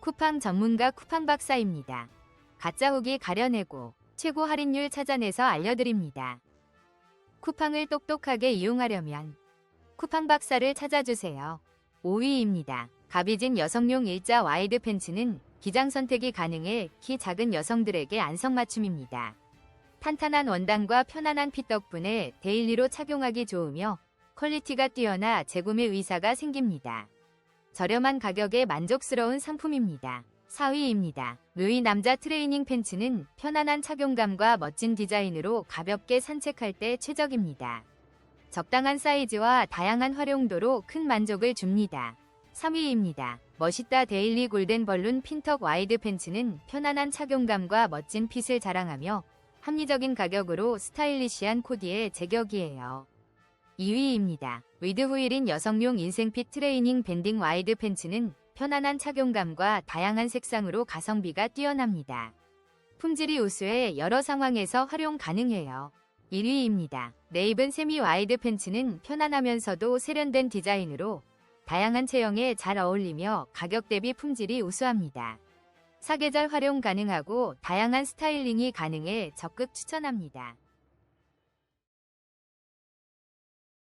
쿠팡 전문가 쿠팡 박사입니다. 가짜 후기 가려내고 최고 할인율 찾아내서 알려드립니다. 쿠팡을 똑똑하게 이용하려면 쿠팡 박사를 찾아주세요. 5위입니다. 가비진 여성용 일자 와이드 팬츠는 기장 선택이 가능해 키 작은 여성들에게 안성맞춤입니다. 탄탄한 원단과 편안한 핏 덕분에 데일리로 착용하기 좋으며 퀄리티가 뛰어나 재구매 의사가 생깁니다. 저렴한 가격에 만족스러운 상품입니다. 4위입니다. 루이 남자 트레이닝 팬츠는 편안한 착용감과 멋진 디자인으로 가볍게 산책할 때 최적입니다. 적당한 사이즈와 다양한 활용도로 큰 만족을 줍니다. 3위입니다. 멋있다 데일리 골덴 벌룬 핀턱 와이드 팬츠는 편안한 착용감과 멋진 핏을 자랑하며 합리적인 가격으로 스타일리시한 코디에 제격이에요. 2위입니다. 위드 후일인 여성용 인생핏 트레이닝 밴딩 와이드 팬츠는 편안한 착용감과 다양한 색상으로 가성비가 뛰어납니다. 품질이 우수해 여러 상황에서 활용 가능해요. 1위입니다. 네이븐 세미 와이드 팬츠는 편안하면서도 세련된 디자인으로 다양한 체형에 잘 어울리며 가격 대비 품질이 우수합니다. 사계절 활용 가능하고 다양한 스타일링이 가능해 적극 추천합니다.